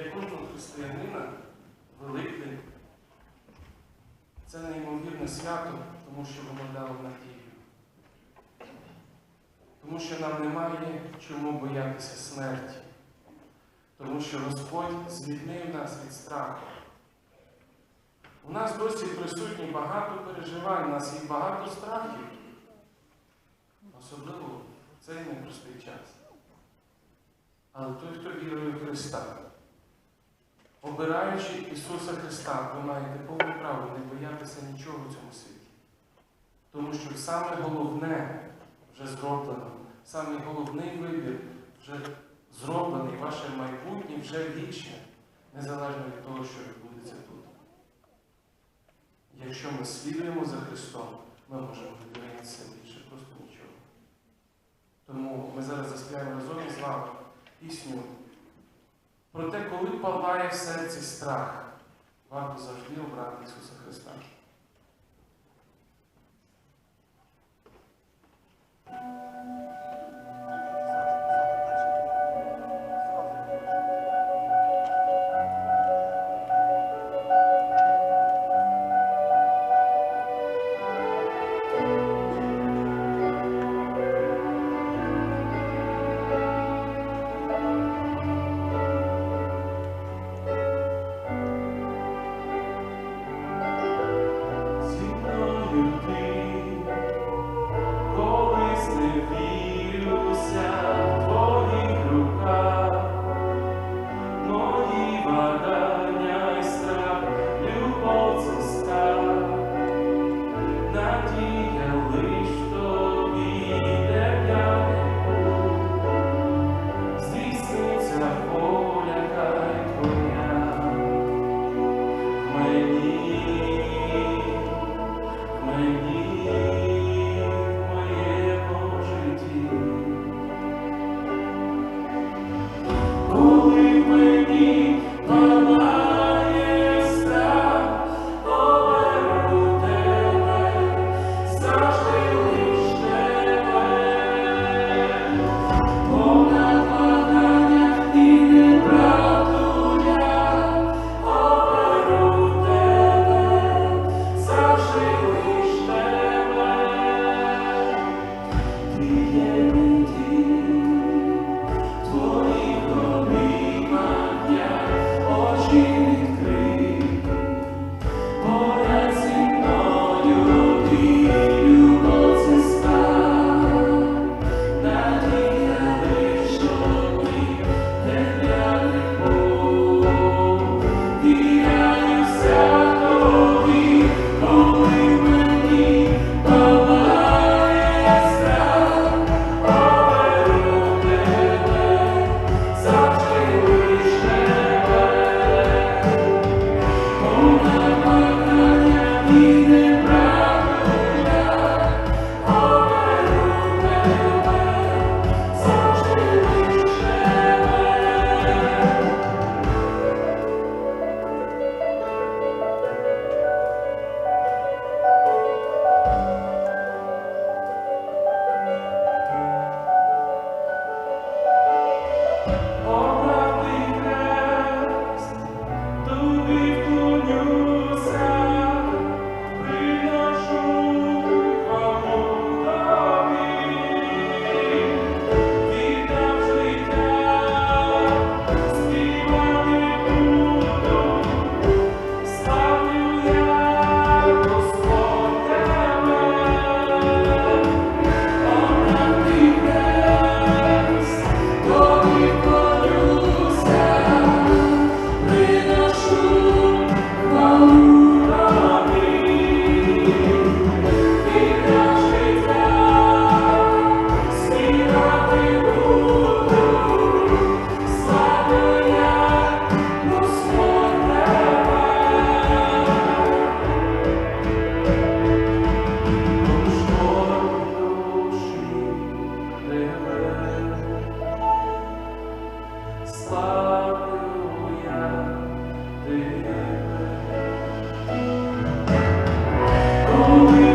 Для кожного християнина Великдень це неймовірне свято, тому що воно дало надію. Тому що нам немає чому боятися смерті. Тому що Господь звільнив нас від страху. У нас досі присутні багато переживань, у нас є багато страхів, особливо в цей непростий час. Але той, хто вірує в Христа, обираючи Ісуса Христа, ви маєте повне право не боятися нічого в цьому світі. Тому що саме головне вже зроблено, саме головний вибір вже зроблений, ваше майбутнє вже вічне, незалежно від того, що відбудеться тут. Якщо ми слідуємо за Христом, ми можемо добитися більше просто нічого. Тому ми зараз заспіваємо разом із вами пісню про те, коли палає в серці страх, варто завжди обрати Ісуса Христа. Aleluia.